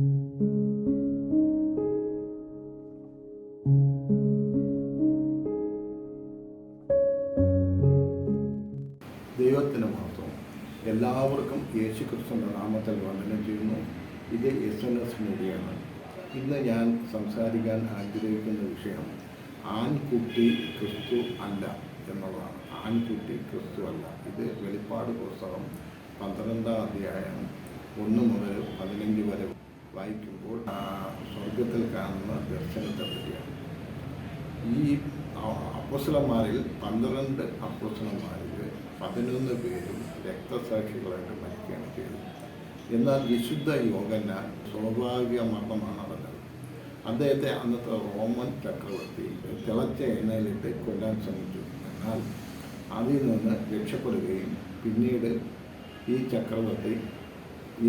ദൈവത്തിന് മാത്രം എല്ലാവർക്കും യേശു ക്രിസ്തുവിന്റെ നാമത്തിൽ വന്ദനം ചെയ്യുന്നു. ഇത് എസ് എൻ എസ് മീഡിയയാണ്. ഇന്ന് ഞാൻ സംസാരിക്കാൻ ആഗ്രഹിക്കുന്ന വിഷയം ആൺകുട്ടി ക്രിസ്തു അല്ല എന്നുള്ളതാണ്. ആൺകുട്ടി ക്രിസ്തു അല്ല. ഇത് വെളിപ്പാട് പുസ്തകം പന്ത്രണ്ടാം അധ്യായം ഒന്ന് മുതൽ പതിനഞ്ച് വരെ വായിക്കുമ്പോൾ ആ, സ്വർഗത്തിൽ കാണുന്ന ദർശനത്തെ പറ്റിയാണ്. ഈ അപ്പൊസലന്മാരിൽ പന്ത്രണ്ട് അപ്പൊസലന്മാരിൽ പതിനൊന്ന് പേരും രക്തസാക്ഷികളായിട്ട് മരിക്കുകയാണ് ചെയ്തത്. എന്നാൽ വിശുദ്ധ യോഗന സ്വാഭാവിക മരണമാണ് നടന്നത്. അദ്ദേഹത്തെ അന്നത്തെ റോമൻ ചക്രവർത്തി തിളച്ച എണ്ണയിലിട്ട് കൊല്ലാൻ ശ്രമിച്ചു. എന്നാൽ അതിൽ നിന്ന് രക്ഷപ്പെടുകയും പിന്നീട് ഈ ചക്രവർത്തി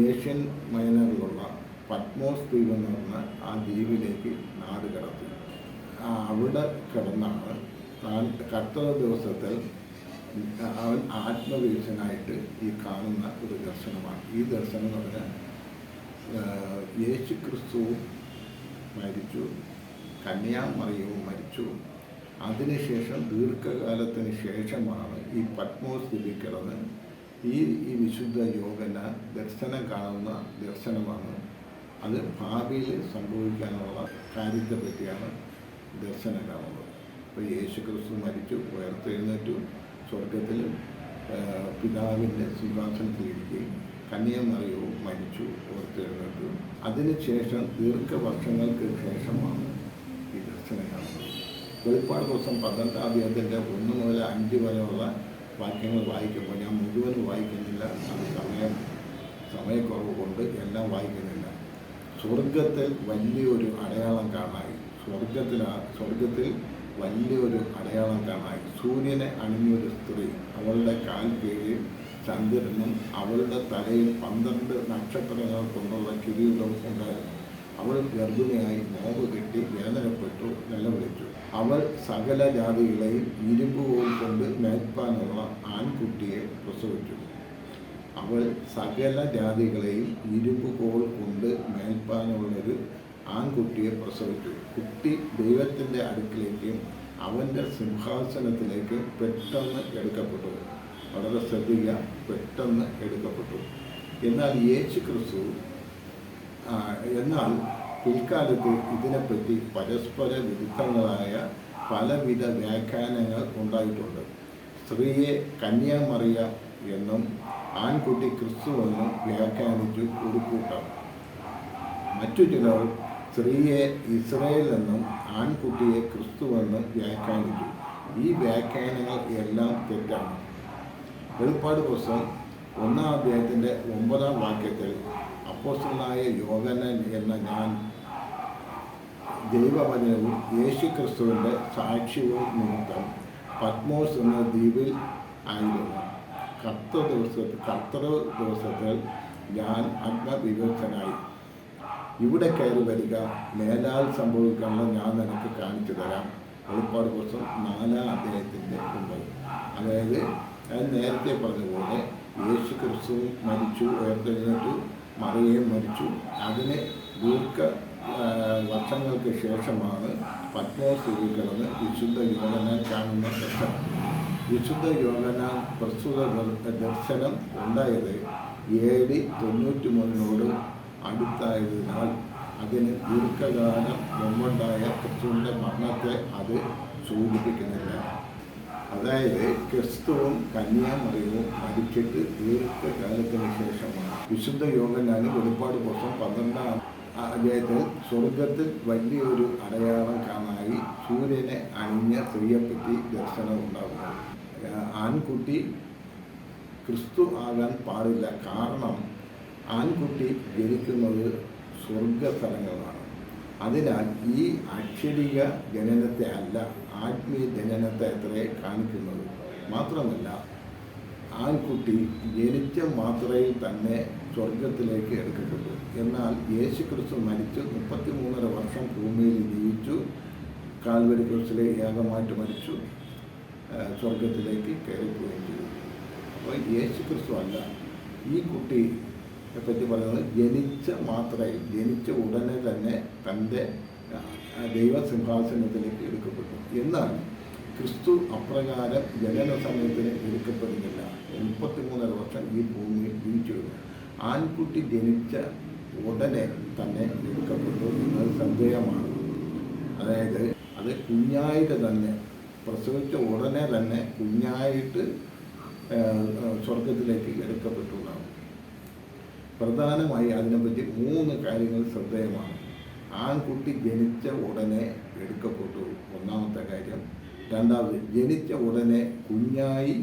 ഏഷ്യൻ മൈനറിലുള്ള പത്മോസ് എന്ന് പറഞ്ഞ ആ ദ്വീപിലേക്ക് നാട് കടത്തി. അവിടെ കിടന്നാണ് താൻ കർത്തവ ദിവസത്തിൽ അവൻ ആത്മവീക്ഷനായിട്ട് ഈ കാണുന്ന ഒരു ദർശനമാണ്. ഈ ദർശനം എന്ന് പറഞ്ഞാൽ യേശു ക്രിസ്തു മരിച്ചു കന്യാമറിയവും മരിച്ചു. അതിനുശേഷം ദീർഘകാലത്തിന് ശേഷമാണ് ഈ പത്മോസ് ദ്വീപിൽ കിടന്ന് ഈ ഈ വിശുദ്ധ യോഗന ദർശനം കാണുന്ന ദർശനമാണ് അത് ഭാവിയിൽ സംഭവിക്കാനുള്ള കാര്യത്തെ പറ്റിയാണ് ദർശനം കാണുന്നത് ഇപ്പോൾ യേശു ക്രിസ്തു മരിച്ചു ഉയർത്തെഴുന്നേറ്റു സ്വർഗത്തിൽ പിതാവിന്റെ സിംഹാസനത്തിലിരിക്കുകയും കന്യാമറിയവും മരിച്ചു ഉയർത്തെഴുന്നേറ്റു. അതിനുശേഷം ദീർഘവർഷങ്ങൾക്ക് ശേഷമാണ് ഈ ദർശനം കാണുന്നത് വെളിപ്പാട് ദിവസം പന്ത്രണ്ടാം അധ്യായത്തിന്റെ ഒന്ന് മുതൽ അഞ്ച് വരെയുള്ള വാക്യങ്ങൾ വായിക്കുമ്പോൾ ഞാൻ മുഴുവൻ വായിക്കുന്നില്ല. അത് സമയം സമയക്കുറവ് കൊണ്ട് എല്ലാം വായിക്കുന്നില്ല. സ്വർഗത്തിൽ വലിയൊരു അടയാളം കാണായി. സ്വർഗത്തിൽ സ്വർഗത്തിൽ വലിയൊരു അടയാളം കാണായി. സൂര്യനെ അണിഞ്ഞൊരു സ്ത്രീ അവളുടെ കാൽ കീഴിൽ ചന്ദ്രനും അവളുടെ തലയിൽ പന്ത്രണ്ട് നക്ഷത്രങ്ങൾ കൊണ്ടുള്ള കിരീടവും ഉണ്ടായിരുന്നു. അവൾ ഗർഭിണിയായി നോവ് കെട്ടി വേദനപ്പെട്ടു നിലവിളിച്ചു. അവൾ സകല ജാതികളെയും ഇരുമ്പുകോൽ കൊണ്ട് മേൽപ്പാനുള്ള ആൺകുട്ടിയെ പ്രസവിച്ചു. അവൾ സകല ജാതികളെയും ഇരുമ്പ് കോൾ കൊണ്ട് മേൽപ്പാനുള്ളൊരു ആൺകുട്ടിയെ പ്രസവിച്ചു. കുട്ടി ദൈവത്തിന്റെ അടുക്കിലേക്കും അവന്റെ സിംഹാസനത്തിലേക്ക് പെട്ടെന്ന് എടുക്കപ്പെട്ടു. വളരെ ശ്രദ്ധിക്കുക പെട്ടെന്ന് എടുക്കപ്പെട്ടു. എന്നാൽ യേശു ക്രിസ്തു എന്നാൽ പിൽക്കാലത്ത് ഇതിനെപ്പറ്റി പരസ്പര വിരുദ്ധങ്ങളായ പലവിധ വ്യാഖ്യാനങ്ങൾ ഉണ്ടായിട്ടുണ്ട്. സ്ത്രീയെ കന്യാമറിയ എന്നും ആൺകുട്ടി ക്രിസ്തു എന്ന് വ്യാഖ്യാനിച്ചു ഒരു കൂട്ടം. മറ്റു ചിലർ സ്ത്രീയെ ഇസ്രയേൽ എന്നും ആൺകുട്ടിയെ ക്രിസ്തു എന്നും വ്യാഖ്യാനിച്ചു. ഈ വ്യാഖ്യാനങ്ങൾ എല്ലാം തെറ്റാണ്. വെളിപ്പാട് പുസ്തകം ഒന്നാം അധ്യായത്തിന്റെ ഒമ്പതാം വാക്യത്തിൽ അപ്പോസ്റ്റലായ യോഗനൻ എന്ന ഞാൻ ദൈവവചനവും യേശു ക്രിസ്തുവിന്റെ സാക്ഷ്യവും നിമിത്തം പത്മോസ് എന്ന ദ്വീപിൽ ആയിരുന്നു. കർത്ത ദിവസത്തിൽ കർത്തൃ ദിവസത്തിൽ ഞാൻ അഗ്നവിവേചനായി. ഇവിടെ കയറി വരിക മേലാൽ സംഭവിക്കാനുള്ള ഞാൻ നിനക്ക് കാണിച്ചു തരാം. വെളിപ്പാട് ദിവസം നാലാം അദ്ദേഹത്തിന്റെ ഒമ്പത്. അതായത് ഞാൻ നേരത്തെ പറഞ്ഞതുപോലെ യേശു ക്രിസ്തു മരിച്ചു ഉയർത്തെഴുന്നേറ്റു മറിയേയും മരിച്ചു. അതിന് ദീർഘ വർഷങ്ങൾക്ക് ശേഷമാണ് പത്മോസ് കിടന്ന് വിശുദ്ധ യോഗന കാണുന്ന ദർശനം വിശുദ്ധ യോഗന പ്രസ്തുത ദർ- ദർശനം ഉണ്ടായത് എ ഡി തൊണ്ണൂറ്റി മൂന്നിനോട് അടുത്തായതിനാൽ അതിന് ദീർഘകാലം മുമ്പുണ്ടായ ക്രിസ്തുവിന്റെ മരണത്തെ അത് സൂചിപ്പിക്കുന്നില്ല. അതായത് ക്രിസ്തുവും കന്യാമറിയവും മരിച്ചിട്ട് ദീർഘകാലത്തിന് ശേഷമാണ്. വിശുദ്ധ യോഗനാണ് വെളിപ്പാട് പുസ്തകം പന്ത്രണ്ടാം അദ്ദേഹത്തിൽ സ്വർഗത്തിൽ വലിയൊരു അടയാളം കാണായി സൂര്യനെ അണിഞ്ഞ സ്ത്രീയെപ്പറ്റി ദർശനം ഉണ്ടാകുന്നത് ആ, ആൺകുട്ടി ക്രിസ്തു ആകാൻ പാടില്ല. കാരണം ആൺകുട്ടി ജനിക്കുന്നത് സ്വർഗസ്ഥലങ്ങളാണ് അതിനാൽ ഈ അക്ഷരിക ജനനത്തെ അല്ല ആത്മീയ ജനനത്തെ അത്രേ കാണിക്കുന്നത്. മാത്രമല്ല ആൺകുട്ടി ജനിച്ച മാത്രയിൽ തന്നെ സ്വർഗത്തിലേക്ക് എടുക്കപ്പെട്ടു. എന്നാൽ യേശു ക്രിസ്തു മരിച്ച് മുപ്പത്തി മൂന്നര വർഷം ഭൂമിയിൽ ജീവിച്ചു. കാൽവരി ക്രിസ്തുലെ യാഗമായിട്ട് മരിച്ചു. സ്വർഗത്തിലേക്ക് കയറിപ്പോവുകയും ചെയ്തു. അപ്പോൾ യേശു ക്രിസ്തു അല്ല ഈ കുട്ടി പറ്റി പറയുന്നത് ജനിച്ച മാത്രമേ ജനിച്ച ഉടനെ തന്നെ തന്റെ ദൈവസിംഹാസനത്തിലേക്ക് എടുക്കപ്പെട്ടു. എന്നാൽ ക്രിസ്തു അപ്രകാരം ജനന സമയത്തിന് എടുക്കപ്പെടുന്നില്ല. മുപ്പത്തിമൂന്നര വർഷം ഈ ഭൂമിയിൽ ജീവിച്ചിരുന്നു ആൺകുട്ടി ജനിച്ച ഉടനെ തന്നെ എടുക്കപ്പെട്ടു എന്നത് സന്ദേഹമാണ്. അതായത് അത് കുഞ്ഞായിട്ട് തന്നെ പ്രസവിച്ച ഉടനെ തന്നെ കുഞ്ഞായിട്ട് സ്വർഗത്തിലേക്ക് എടുക്കപ്പെട്ടു എന്നാണ് പ്രധാനമായി അതിനെപ്പറ്റി മൂന്ന് കാര്യങ്ങൾ ശ്രദ്ധേയമാണ്. ആൺകുട്ടി ജനിച്ച ഉടനെ എടുക്കപ്പെട്ടു. ഒന്നാമത്തെ കാര്യം. രണ്ടാമത് ജനിച്ച ഉടനെ കുഞ്ഞായി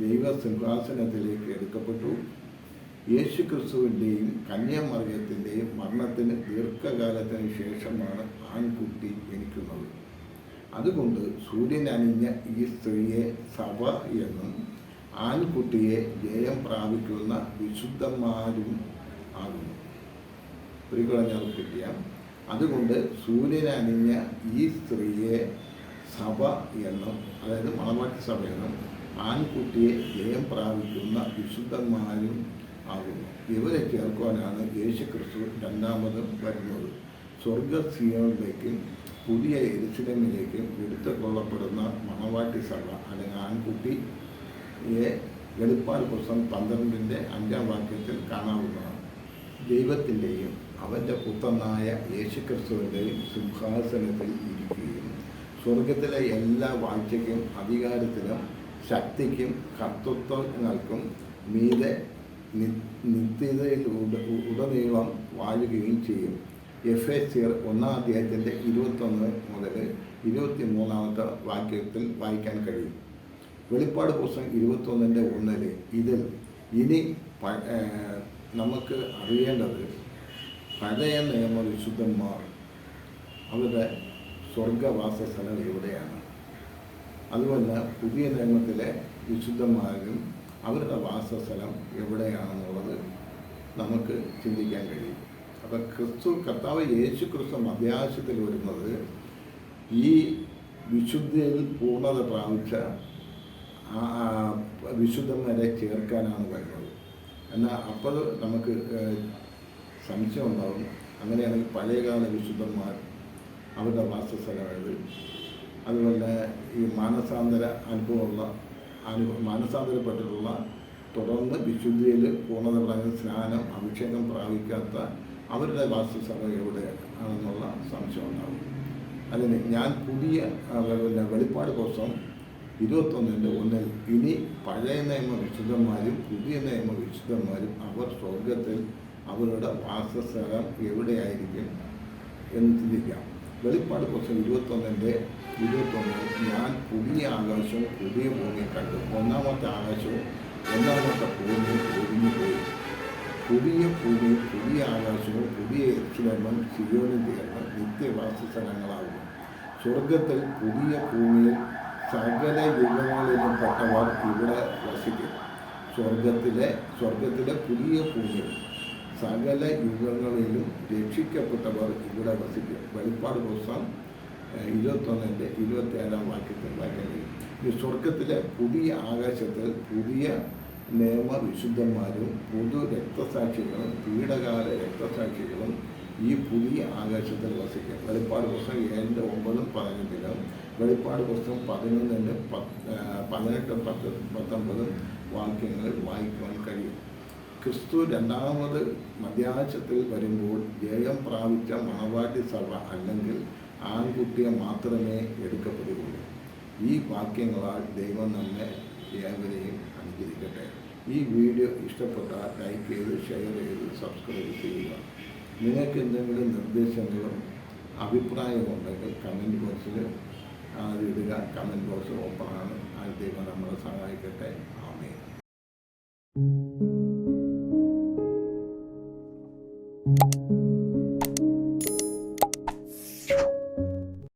ദൈവസിംഹാസനത്തിലേക്ക് എടുക്കപ്പെട്ടു. യേശു ക്രിസ്തുവിന്റെയും കന്യാമറിയത്തിന്റെയും മരണത്തിന് ദീർഘകാലത്തിന് ശേഷമാണ് ആൺകുട്ടി ജനിക്കുന്നത്. അതുകൊണ്ട് സൂര്യൻ അണിഞ്ഞ ഈ സ്ത്രീയെ സഭ എന്നും ആൺകുട്ടിയെ ജയം പ്രാപിക്കുന്ന വിശുദ്ധന്മാരും ആകുന്നു. ഞാൻ റിപ്പീറ്റ് അതുകൊണ്ട് സൂര്യൻ അണിഞ്ഞ ഈ സ്ത്രീയെ സഭ എന്നും അതായത് മണവാട്ടി സഭ എന്നും ആൺകുട്ടിയെ ജയം പ്രാപിക്കുന്ന വിശുദ്ധന്മാരും ആകുന്നു. ഇവരെ ചേർക്കുവാനാണ് യേശു ക്രിസ്തു രണ്ടാമതും വരുന്നത്. സ്വർഗസിയോളിലേക്കും പുതിയ എരിശിലമിലേക്കും എടുത്തുകൊള്ളപ്പെടുന്ന മണവാട്ടി സഭ അല്ലെങ്കിൽ ആൺകുട്ടിയെ എളുപ്പാൽ പുസ്തകം പന്ത്രണ്ടിന്റെ അഞ്ചാം വാക്യത്തിൽ കാണാവുന്നതാണ്. ദൈവത്തിന്റെയും അവന്റെ പുത്രനായ യേശുക്രിസ്തുവിന്റെയും സിംഹാസനത്തിൽ ഇരിക്കുകയും സ്വർഗത്തിലെ എല്ലാ വാഴ്ചയ്ക്കും അധികാരത്തിനും ശക്തിക്കും കർത്തൃത്വങ്ങൾക്കും മീതെ നിത്യതയിൽ ഉട- ഉടനീളം വാഴുകയും ചെയ്യും. എഫ് എ സിയർ ഒന്നാം അധ്യായത്തിന്റെ ഇരുപത്തൊന്ന് മുതൽ ഇരുപത്തി മൂന്നാമത്തെ വാക്യത്തിൽ വായിക്കാൻ കഴിയും. വെളിപ്പാട് പുസ്തകം ഇരുപത്തൊന്നിന്റെ ഒന്നിൽ ഇതിൽ ഇനി നമുക്ക് അറിയേണ്ടത് പഴയ നിയമ വിശുദ്ധന്മാർ അവരുടെ സ്വർഗവാസ സ്ഥലം എവിടെയാണ്? അതുപോലെ പുതിയ നിയമത്തിലെ വിശുദ്ധന്മാരും അവരുടെ വാസസ്ഥലം എവിടെയാണെന്നുള്ളത് നമുക്ക് ചിന്തിക്കാൻ കഴിയും. അപ്പം ക്രിസ്തു കർത്താവ് യേശു ക്രിസ്തു മധ്യാശത്തിൽ വരുന്നത് ഈ വിശുദ്ധിയിൽ പൂർണത പ്രാപിച്ച വിശുദ്ധന്മാരെ ചേർക്കാനാണ് വരുന്നത്. എന്നാൽ അപ്പോൾ നമുക്ക് സംശയം ഉണ്ടാകും അങ്ങനെയാണെങ്കിൽ പഴയകാല വിശുദ്ധന്മാർ അവരുടെ വാസസ്ഥലമായത്. അതുപോലെ ഈ മാനസാന്തര അനുഭവമുള്ള അനുഭവ മാനസാന്തരപ്പെട്ടിട്ടുള്ള തുടർന്ന് വിശുദ്ധിയിൽ പൂർണത പ്രാപിച്ച സ്നാനം അഭിഷേകം പ്രാപിക്കാത്ത അവരുടെ വാസസ്ഥലം എവിടെ ആണെന്നുള്ള സംശയം ഉണ്ടാകും അതിന് ഞാൻ പുതിയ പിന്നെ വെളിപ്പാട് പുസ്തകം ഇരുപത്തൊന്നിന്റെ ഒന്നിൽ ഇനി പഴയ നിയമ വിശുദ്ധന്മാരും പുതിയ നിയമ വിശുദ്ധന്മാരും അവർ സ്വർഗത്തിൽ അവരുടെ വാസസ്ഥലം എവിടെയായിരിക്കും എന്ന് ചിന്തിക്കാം. വെളിപ്പാട് പുസ്തകം ഇരുപത്തൊന്നിന്റെ ഇരുപത്തൊന്നിൽ ഞാൻ പുതിയ ആകാശവും പുതിയ ഭൂമിയും കണ്ടു. ഒന്നാമത്തെ ആകാശവും ഒന്നാമത്തെ ഭൂമിയും ഒഴിഞ്ഞു പോയി പുതിയ ഭൂമി പുതിയ ആകാശവും പുതിയ എക്സിലമം സിയോനും ചേർന്ന് നിത്യവാസ സ്ഥലങ്ങളാകുന്നു സ്വർഗത്തിൽ പുതിയ ഭൂമിയിൽ സകല യുഗങ്ങളിലും പെട്ടവർ ഇവിടെ വസിക്കും. സ്വർഗത്തിലെ സ്വർഗത്തിലെ പുതിയ ഭൂമിയിൽ സകല യുഗങ്ങളിലും രക്ഷിക്കപ്പെട്ടവർ ഇവിടെ വസിക്കും. വെളിപ്പാട് ദിവസം ഇരുപത്തൊന്നിന്റെ ഇരുപത്തി ഏഴാം വാക്യത്തിൽ വായിക്കാൻ കഴിയും. ഈ സ്വർഗത്തിലെ പുതിയ ആകാശത്തിൽ പുതിയ നിയമ വിശുദ്ധന്മാരും പുതു രക്തസാക്ഷികളും പീഡകാല രക്തസാക്ഷികളും ഈ പുതിയ ആകാശത്തിൽ വസിക്കും. വെളിപ്പാട് പുസ്തകം ഏഴിന്റെ ഒമ്പതും പതിനഞ്ചിലും വെളിപ്പാട് പുസ്തകം പതിനൊന്നിന്റെ പത്ത് പതിനെട്ട് പത്ത് പത്തൊമ്പതും വാക്യങ്ങൾ വായിക്കുവാൻ കഴിയും. ക്രിസ്തു രണ്ടാമത് മധ്യാശത്തിൽ വരുമ്പോൾ ജയം പ്രാപിച്ച മണവാട്ടി സഭ അല്ലെങ്കിൽ ആൺകുട്ടിയെ മാത്രമേ എടുക്കപ്പെടുകയുള്ളൂ. ഈ വാക്യങ്ങളാൽ ദൈവം നമ്മെ ഏവരെയും അനുഗ്രഹിക്കട്ടെ. ഈ വീഡിയോ ഇഷ്ടപ്പെട്ടാൽ ലൈക്ക് ചെയ്ത് ഷെയർ ചെയ്ത് സബ്സ്ക്രൈബ് ചെയ്യുക. നിങ്ങൾക്ക് എന്തെങ്കിലും നിർദ്ദേശങ്ങളും അഭിപ്രായമുണ്ടെങ്കിൽ കമന്റ് ബോക്സിൽ ഇടുക കമന്റ് ബോക്സ് ഓപ്പണാണ് ആ ദൈവം നമ്മളെ സഹായിക്കട്ടെ.